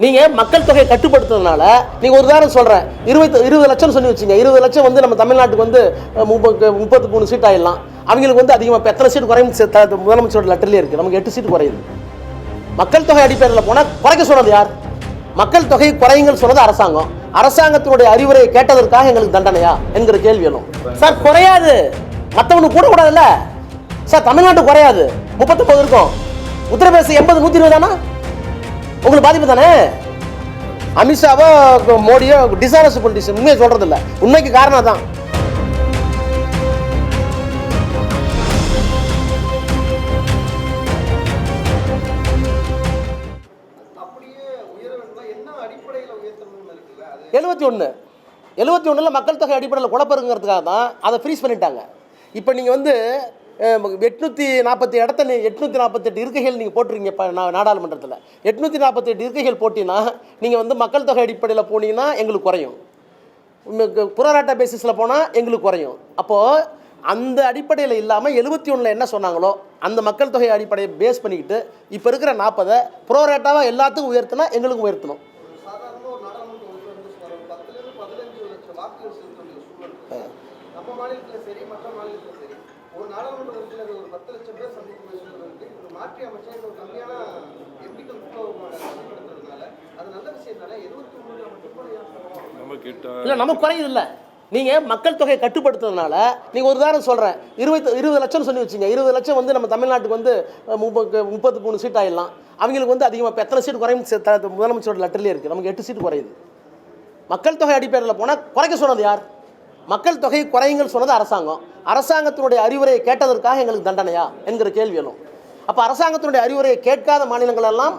நீங்கள் மக்கள் தொகையை கட்டுப்படுத்துறதுனால நீங்கள் ஒரு உதாரணம் சொல்கிறேன் இருபத்தி இருபது லட்சம் சொல்லி வச்சுங்க. இருபது லட்சம் வந்து நம்ம தமிழ்நாட்டுக்கு வந்து முப்பது முப்பத்தி மூணு சீட் ஆயிடலாம். அவங்களுக்கு வந்து அதிகமாக இப்போ எத்தனை சீட் குறையும்? த- முதலமைச்சரோட லெட்டர்லேயே இருக்குது நமக்கு எட்டு சீட் குறையுது. மக்கள் தொகை அடிப்படையில் போனால் குறைக்க சொன்னது யார்? மக்கள் தொகை குறையுங்கள் சொன்னது அரசாங்கம். அரசாங்கத்தினுடைய அறிவுரையை கேட்டதற்காக எங்களுக்கு தண்டனையா? என்கிற கேள்வி எழும். சார் குறையாது. மற்றவனுக்கு கூட கூடாதுல்ல. சார் தமிழ்நாட்டு குறையாது. முப்பத்தொம்பது இருக்கும். உத்தரப்பிரதேசம் எண்பது நூற்றி இருபதானா உங்களுக்கு பாதிப்பு தானே? அமித்ஷாவோ மோடியோ டிசானஸ் பொலிட்டிஷன் உண்மையை சொல்றது இல்லை உண்மைக்கு காரணம் தான் எழுபத்தி ஒன்று எழுபத்தி ஒன்றில் மக்கள் தொகை அடிப்படையில் குழப்பருங்கிறதுக்காக தான் அதை ஃப்ரீஸ் பண்ணிட்டாங்க. இப்போ நீங்கள் வந்து எட்நூற்றி நாற்பத்தி இடத்த நீ எட்நூற்றி நாற்பத்தெட்டு இருக்கைகள் நீங்கள் போட்டுருங்க இப்போ நா நாடாளுமன்றத்தில். எட்நூற்றி நாற்பத்தெட்டு இருக்கைகள் போட்டிங்கன்னா நீங்கள் வந்து மக்கள் தொகை அடிப்படையில் போனீங்கன்னா எங்களுக்கு குறையும். புரோராட்டா பேசிஸில் போனால் எங்களுக்கு குறையும். அப்போது அந்த அடிப்படையில் இல்லாமல் எழுபத்தி ஒன்றில் என்ன சொன்னாங்களோ அந்த மக்கள் தொகை அடிப்படையை பேஸ் பண்ணிக்கிட்டு இப்போ இருக்கிற நாற்பதை புரோராட்டாவாக எல்லாத்துக்கும் உயர்த்தினா எங்களுக்கும் உயர்த்தணும். நம்ம மாநிலத்தில் மற்ற மாநிலத்தில் சரி. ஒரு நாடாளுமன்ற உறுப்பினர் ஒரு பத்து லட்சம் பேர் இருக்கு இது மாற்றி அமைச்சா இன்னும் கம்மியான எம்பிக்கள் பயன்படுத்துறதுனால அது நல்ல விஷயம் தானே எழுபத்தி மூணுல மட்டும் ஏன் நம்ம கிட்ட இல்லை நமக்கு குறையுது இல்லை நீங்கள் மக்கள் தொகையை கட்டுப்படுத்துறதுனால நீங்கள் ஒரு உதாரணம் சொல்கிறேன் இருபத்தி இருபது லட்சம் சொல்லி வச்சுங்க. இருபது லட்சம் வந்து நம்ம தமிழ்நாட்டுக்கு வந்து முப்பது முப்பத்தி மூணு சீட் ஆயிடலாம். அவங்களுக்கு வந்து அதிகமாக இப்போ எத்தனை சீட் குறையும் முதலமைச்சரோட லெட்டர்லேயே இருக்குது நமக்கு எட்டு சீட் குறையுது. மக்கள் தொகை அடிப்படையில் போனால் குறைக்க சொன்னது யார்? மக்கள் தொகை குறையுங்கள் சொன்னது அரசாங்கம். அரசாங்கத்தினுடைய அறிவுரையை கேட்டதற்காக எங்களுக்கு தண்டனையா என்கிற கேள்வி எழும். அப்போ அரசாங்கத்தினுடைய அறிவுரையை கேட்காத மாநிலங்கள் எல்லாம்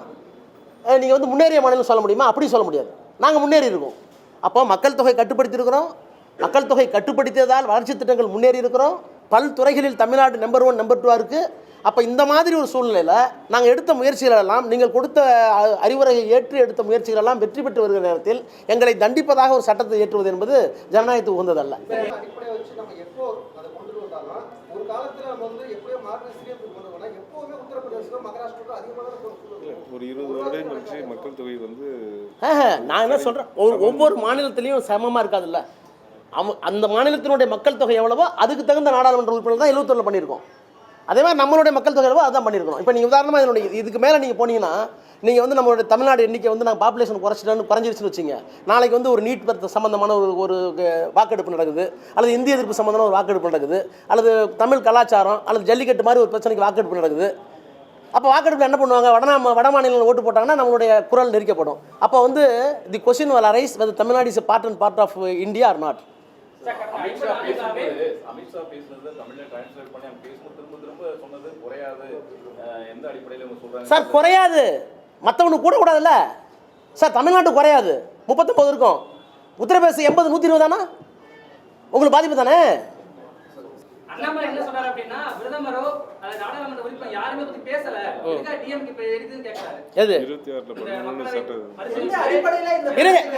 நீங்கள் வந்து முன்னேறிய மாநிலம் சொல்ல முடியுமா? அப்படி சொல்ல முடியாது. நாங்கள் முன்னேறி இருக்கோம். அப்போ மக்கள் தொகை கட்டுப்படுத்தியிருக்கிறோம். மக்கள் தொகை கட்டுப்படுத்தியதால் வளர்ச்சி திட்டங்கள் முன்னேறி இருக்கிறோம். பல் துறைகளில் தமிழ்நாடு நம்பர் ஒன் நம்பர் டூவாக இருக்குது அப்போ இந்த மாதிரி ஒரு சூழ்நிலையில் நாங்கள் எடுத்த முயற்சிகள் எல்லாம் நீங்கள் கொடுத்த அறிவுரையை ஏற்று எடுத்த முயற்சிகள் எல்லாம் வெற்றி பெற்று வருகிற நேரத்தில் எங்களை தண்டிப்பதாக ஒரு சட்டத்தை ஏற்றுவது என்பது ஜனநாயகத்துக்கு உகந்ததல்ல. ஒரு இருபது வருடம் கழிச்சு மக்கள் தொகை வந்து ஆஹா, நான் என்ன சொல்கிறேன் ஒவ்வொரு மாநிலத்திலையும் சமமாக இருக்காதுல்ல? அந்த மாநிலத்தினுடைய மக்கள் தொகை எவ்வளவோ அதுக்கு தகுந்த நாடாளுமன்ற உறுப்பினர் தான் எழுபத்தொன்னு பண்ணியிருக்கோம். அதே மாதிரி நம்மளுடைய மக்கள் தொகை எவ்வளவோ அதான் பண்ணியிருக்கோம் இப்போ நீங்கள் உதாரணமாக இதனுடைய இதுக்கு மேலே நீங்கள் போனீங்கன்னா நீங்கள் வந்து நம்மளுடைய தமிழ்நாடு எண்ணிக்கை வந்து நாங்கள் பாப்புலேஷன் குறைச்சிட்டோன்னு குறைஞ்சிருச்சுன்னு வச்சுங்க. நாளைக்கு வந்து ஒரு நீட் பர்த் சம்மந்தமான ஒரு ஒரு வாக்கெடுப்பு நடக்குது. அல்லது இந்திய எதிர்ப்பு சம்மந்தமான ஒரு வாக்கெடுப்பு நடக்குது. அல்லது தமிழ் கலாச்சாரம் அல்லது ஜல்லிக்கட்டு மாதிரி ஒரு பிரச்சனைக்கு வாக்கெடுப்பு நடக்குது. அப்போ வாக்கெடுப்பில் என்ன பண்ணுவாங்க? வட வட மாநிலங்கள் ஓட்டு போட்டாங்கன்னா நம்மளுடைய குரல் நெரிக்கப்படும். அப்போ வந்து the question will arise whether Tamil Nadu is part and part of India or not Amit Shah பேசும்போது அமித்ஷா பேசுனது தமிழ்ல டிரான்ஸ்லேட் பண்ணி அவங்க பேசும்போது திரும்ப திரும்ப சொன்னது குறையாது. எந்த அடிப்படையில் சொல்றாங்க? சார் குறையாது. மற்றவனுக்கு கூட கூடாதுல்ல. சார் தமிழ்நாட்டு குறையாது. முப்பத்தொம்பது இருக்கும். உத்தரப்பிரதேசம் எண்பது நூற்றி இருபது தானா உங்களுக்கு பாதிப்பு தானே? அண்ணாமலை என்ன சொன்னாரு அப்படின்னா பிரதமரோ அது நாடாளுமன்ற உறுப்பினர் யாருமே பத்தி பேசல. எதுக்காக டிஎம்கே இப்ப இருக்குதுன்னு கேட்கறாரு எது? இருபத்தி ஆறுல சட்டம்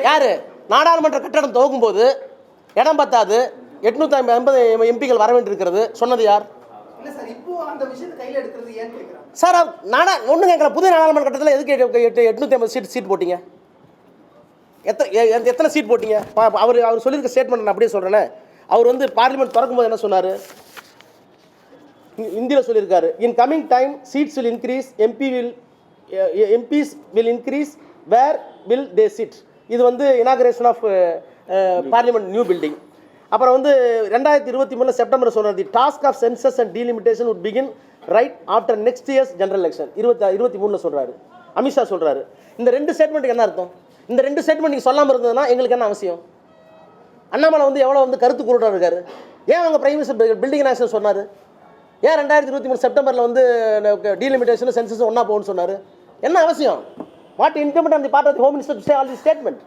யாரு? நாடாளுமன்ற கட்டடம் துவக்கும் போது இடம் பத்தாது. எட்நூத்தி ஐம்பது எம்பிகள் வர வேண்டியிருக்கிறது. சொன்னது யார்? இல்ல சார் நாடா ஒன்றும் கேட்கல புதிய நாடாளுமன்ற கட்டத்தில் எதுக்கு எட்டு- எட்நூற்றி ஐம்பது சீட் சீட் போட்டீங்க? எத்தனை எத்தனை சீட் போட்டீங்க? பா- அவர் அவர் சொல்லியிருக்க ஸ்டேட்மெண்ட் நான் அப்படியே சொல்கிறேனே அவர் வந்து பார்லிமெண்ட் திறக்கும்போது என்ன சொன்னார்? இந்தியில் சொல்லியிருக்காரு in coming time seats will increase MP will MPs will increase where will they sit இது வந்து inauguration of parliament new building அப்புறம் வந்து ரெண்டாயிரத்தி இருபத்தி மூணு செப்டம்பர் சொன்னார் the task of census and delimitation would begin right after next years general election இருபத்தி இருபத்தி மூணில் சொல்கிறாரு அமித்ஷா சொல்கிறாரு இந்த ரெண்டு ஸ்டேட்மெண்ட்டுக்கு என்ன அர்த்தம்? இந்த ரெண்டு ஸ்டேட்மெண்ட் நீங்கள் சொல்லாமல் இருந்ததுன்னா எங்களுக்கு என்ன அவசியம்? அண்ணாமலை வந்து எவ்வளோ வந்து கருத்து கூறுறா இருக்காரு. ஏன் அவங்க பிரைம் மினிஸ்டர் பில்டிங் ஆக்ஷன் சொன்னார்? ஏன் ரெண்டாயிரத்தி இருபத்தி மூணு செப்டம்பரில் வந்து uh, டீலிமிட்டேஷன் சென்சஸ் ஒன்றா போகணும்னு சொன்னார்? என்ன அவசியம்? What incumbent on the part of the home minister say all the statement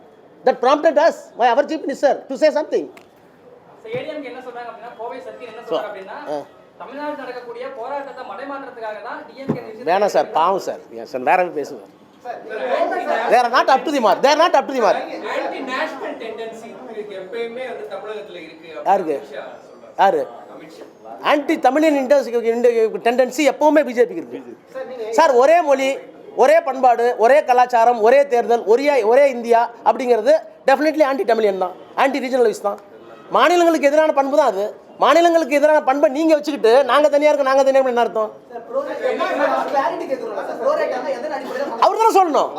that prompted us my our chief minister to say something ADMK என்ன சொல்றாங்க அப்படின்னா கோவை சத்தியன் என்ன சொல்றாங்க அப்படின்னா தமிழ்நாடு நடக்கக்கூடிய போராட்டத்தை மடைமாற்றத்துக்காக தான் டிஎம்கே வேணாம் சார் பாவம் சார். வேற பேசுவேன் they're not up to the mark they're not up to the mark anti national tendency எப்பயுமே வந்து தமிழகத்துல இருக்கு யாருக்கு? அமித்ஷா சொல்றாரு. யாரு? ஆன்டி தமிழியன் இன்டர்ஸ் டெண்டன்சி எப்பவுமே பிஜேபிக்கு இருக்கு. சார் ஒரே மொழி ஒரே பண்பாடு ஒரே கலாச்சாரம் ஒரே தேர்தல் ஒரே ஒரே இந்தியா அப்படிங்கிறது டெஃபினெட்லி ஆன்டி தமிழியன் தான். ஆன்டி ரீஜனலிஸ்ட் தான். மாநிலங்களுக்கு எதிரான பண்பு தான் அது. மாநிலங்களுக்கு எதிரான பண்பை நீங்கள் வச்சுக்கிட்டு நாங்கள் தனியாக இருக்கோம் நாங்கள் தனியாக என்ன அர்த்தம்? அவர் தானே சொல்லணும்.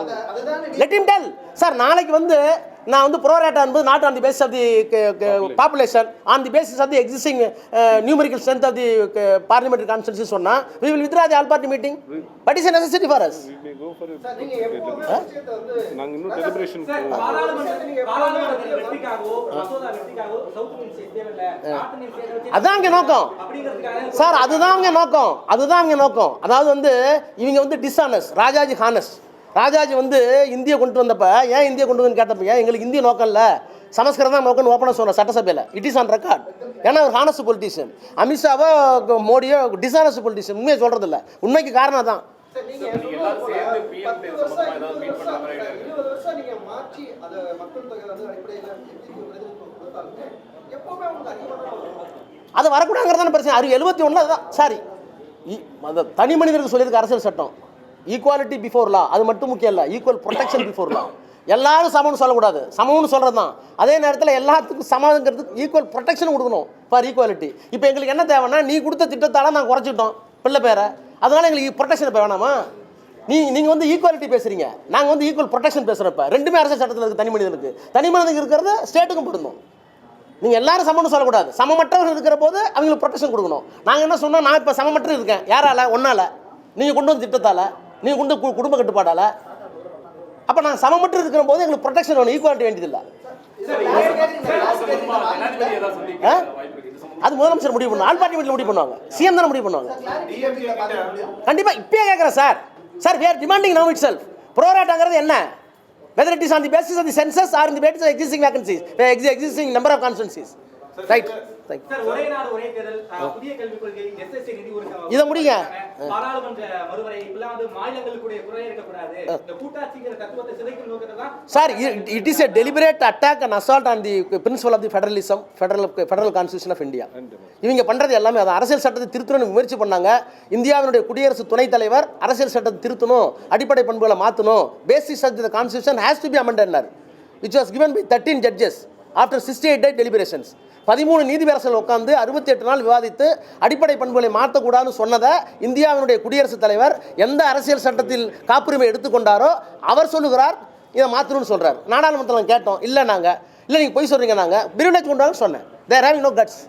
லெட் இம் டெல் சார் நாளைக்கு வந்து நான் வந்து ப்ரோரேட்டா என்பது not on the basis of the population on the basis of the existing numerical strength of the parliamentary constituency சொன்னால் we will withdraw the all party meeting but is necessity for us அதான் அங்கே நோக்கம். Sir அதுதான் நோக்கம். அதுதான் நோக்கம். அதாவது வந்து இவங்க வந்து டிஸ்ஆனஸ் ராஜாஜி ஹானஸ் ராஜாஜி வந்து இந்தியை கொண்டு வந்தப்ப ஏன் இந்தியை கொண்டு வந்து கேட்டப்ப ஏன் எங்களுக்கு இந்திய நோக்கம் இல்லை? சமஸ்கிருதம் தான் நோக்கம்னு ஓப்பனாக சொன்னார் சட்டசபையில். இட் இஸ் ஆன் ரெக்கார்ட் ஏன்னா ஒரு ஹானஸ்ட் பொலிட்டிஷியன் அமித்ஷாவோ மோடியோ டிஸ்ஆனஸ்ட் பொலிட்டிஷியன் உண்மையை சொல்கிறது இல்லை உண்மைக்கு காரணம் தான் அதை மக்கள் தொகை வந்து அடிப்படையில் எண்ணிக்கை பிரதிநிதித்துவம் கொடுத்தாலுமே எப்பவுமே உங்களுக்கு அதிகமாக தான் வரும். அது வரக்கூடாங்கிறது தானே பிரச்சனை. அது எழுபத்தி ஒன்றில் அதுதான். சாரி அந்த தனி மனிதருக்கு சொல்லியிருக்கு அரசியல் சட்டம். ஈக்குவாலிட்டி பிஃபோர் லா அது மட்டும் முக்கியம் இல்லை. ஈக்குவல் ப்ரொடெக்ஷன் பிஃபோர் லா எல்லாரும் சமம்னு சொல்லக்கூடாது. சமம்னு சொல்கிறது தான் அதே நேரத்தில் எல்லாத்துக்கும் சமங்கிறது ஈக்குவல் ப்ரொடெக்ஷன் கொடுக்கணும் ஃபார் ஈக்குவாலிட்டி இப்போ எங்களுக்கு என்ன தேவைன்னா நீ கொடுத்த திட்டத்தால் நாங்கள் குறைச்சிட்டோம். பிள்ளை பேரை. அதனால் எங்களுக்கு ப்ரொடெக்ஷன் இப்போ வேணாமா? நீ நீங்கள் வந்து ஈக்குவாலிட்டி பேசுகிறீங்க நாங்கள் வந்து ஈக்குவல் ப்ரொடெக்ஷன் பேசுகிறப்ப ரெண்டுமே அரசியல் சட்டத்தில் இருக்குது தனி மனிதனுக்கு. தனி மனிதனுக்கு இருக்கிறது ஸ்டேட்டுக்கும் பொருந்தும் நீங்கள் எல்லாரும் சமம்னு சொல்லக்கூடாது. சமமற்றவர்கள் இருக்கிற போது அவங்களுக்கு ப்ரொடெக்ஷன் கொடுக்கணும். நாங்கள் என்ன சொன்னோம்? நான் இப்போ சமமற்ற இருக்கேன். யாரால? ஒன்றால் நீங்கள் கொண்டு வந்த திட்டத்தால். நீ கொண்டு குடும்ப கட்டுப்பாடால? அப்போ நான் சமமற்று இருக்கிற போது எங்களுக்கு ப்ரொடெக்ஷன் வேணும் ஈக்குவாலிட்டி வேண்டியதில்லை. அது முதலமைச்சர் முடிவு பண்ணும் ஆல் பார்ட்டி முடிவு பண்ணுவாங்க சிஎம் தானே முடிவு பண்ணுவாங்க. கண்டிப்பாக இப்பயே கேட்குறேன் sir sir where demanding now itself ப்ரோராட்டாங்கிறது என்ன? Whether it is on the basis of the census or in the basis existing vacancies existing number of constituencies ஒதுக்க- இதை முடிங்க. Sir it is deliberate attack and assault on the principle of the federalism federal federal constitution of india. இவங்க பண்றது எல்லாமே அது அரசியல் சட்டத்தை திருத்தணும்னு முயற்சி பண்ணாங்க. இந்தியாவினுடைய குடியரசு துணைத் தலைவர் அரசியல் சட்டத்தை திருத்தணும் அடிப்படை பண்புகளை மாற்றணும் basis of the constitution has to be amended which was given by thirteen judges after sixty eight day deliberations பதிமூணு நீதிபரசர்கள் உட்காந்து அறுபத்தி எட்டு நாள் விவாதித்து அடிப்படை பண்புகளை மாற்றக்கூடாதுன்னு சொன்னதை இந்தியாவினுடைய குடியரசுத் தலைவர் எந்த அரசியல் சட்டத்தில் காப்புரிமை எடுத்துக்கொண்டாரோ அவர் சொல்லுகிறார் இதை மாற்றணும்னு சொல்கிறார் நாடாளுமன்றத்தில் கேட்டோம் இல்லை நாங்கள் இல்லை நீங்கள் பொய் சொல்கிறீங்க நாங்கள் பிரிவினை கொண்டாங்கன்னு சொன்னேன். They have no guts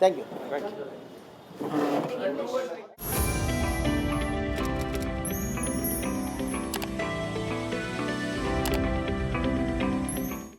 thank you